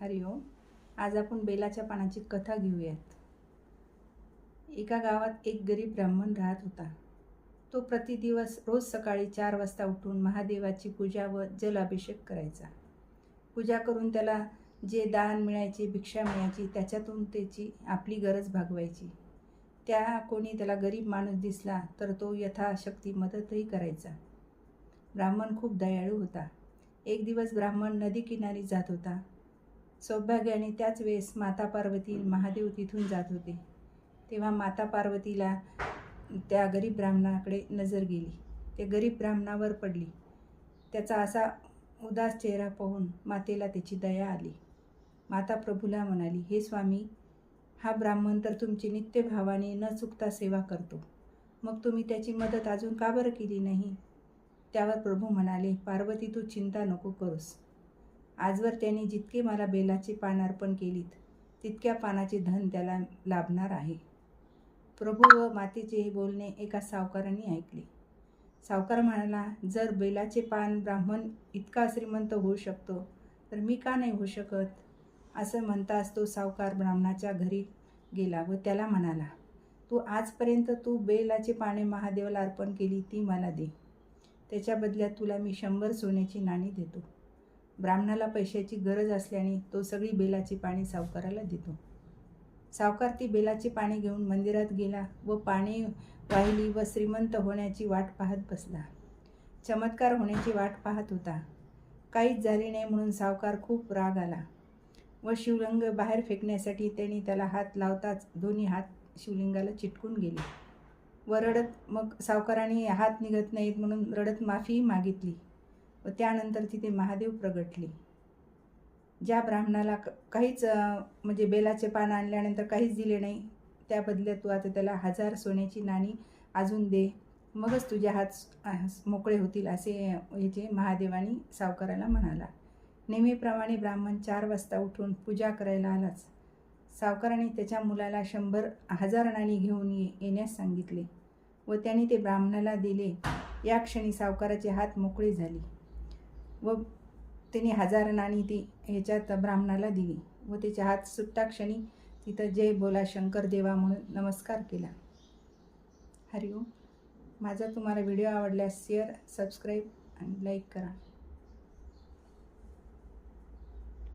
हरिओम आज आपण बेलाच्या पानाची कथा घेऊयात. एका गावात एक गरीब ब्राह्मण राहत होता. तो प्रतिदिवस रोज सकाळी चार वाजता उठून महादेवाची पूजा व जलाभिषेक करायचा. पूजा करून त्याला जे दान मिळायचे भिक्षा मिळायची त्याच्यातून त्याची आपली गरज भागवायची. त्या कोणी त्याला गरीब माणूस दिसला तर तो यथाशक्ती मदतही करायचा. ब्राह्मण खूप दयाळू होता. एक दिवस ब्राह्मण नदीकिनारी जात होता. सौभाग्याने त्याच वेळेस माता पार्वती महादेव तिथून जात होते. तेव्हा माता पार्वतीला त्या गरीब ब्राह्मणाकडे नजर गेली. ते गरीब ब्राह्मणावर पडली. त्याचा असा उदास चेहरा पाहून मातेला त्याची दया आली. माता प्रभूला म्हणाली हे स्वामी हा ब्राह्मण तर तुमची नित्य भावाने न चुकता सेवा करतो. मग तुम्ही त्याची मदत अजून का बरं केली नाही? त्यावर प्रभू म्हणाले पार्वती तू चिंता नको करूस. आजवर त्यांनी जितके मला बेलाची पान अर्पण केलीत तितक्या पानाचे धन त्याला लाभणार आहे. प्रभू व मातेचे हे बोलणे एका सावकाराने ऐकले. सावकार म्हणाला जर बेलाचे पान ब्राह्मण इतका श्रीमंत होऊ शकतो तर मी का नाही होऊ शकत? असं म्हणताच तो सावकार ब्राह्मणाच्या घरी गेला व त्याला म्हणाला तू आजपर्यंत तू बेलाची पाने महादेवाला अर्पण केली ती मला दे. त्याच्या बदल्यात तुला मी शंभर सोन्याची नाणी देतो. ब्राह्मणाला पैशाची गरज असल्याने तो सगळी बेलाची पाणी सावकाराला देतो. सावकार ती बेलाची पाणी घेऊन मंदिरात गेला व पाणी वाहिली व श्रीमंत होण्याची वाट पाहत बसला. चमत्कार होण्याची वाट पाहत होता. काहीच झाले नाही म्हणून सावकार खूप राग आला व शिवलिंग बाहेर फेकण्यासाठी त्यांनी त्याला हात लावताच दोन्ही हात शिवलिंगाला चिटकून गेले. व रडत मग सावकाराने हात निघत नाहीत म्हणून रडत माफी मागितली. व त्यानंतर तिथे महादेव प्रगटले. ज्या ब्राह्मणाला क काहीच म्हणजे बेलाचे पान आणल्यानंतर काहीच दिले नाही त्या बदल्यात तू आता त्याला हजार सोन्याची नाणी अजून दे. मगच तुझे हात मोकळे होतील असे याचे महादेवानी सावकाराला म्हणाला. नेहमीप्रमाणे ब्राह्मण चार वाजता उठून पूजा करायला आलाच. सावकाराने त्याच्या मुलाला शंभर हजार नाणी घेऊन ये येण्यास सांगितले व त्याने ते ब्राह्मणाला दिले. या क्षणी सावकाराचे हात मोकळे झाले. व त्याने हजार नाणी ती ह्याच्यात ब्राह्मणाला दिली व त्याच्या हात सुट्टा क्षणी तिथं जय बोला शंकर देवा म्हणून नमस्कार केला. हरिओम. माझा तुम्हाला व्हिडिओ आवडल्यास शेअर सबस्क्राईब आणि लाईक करा.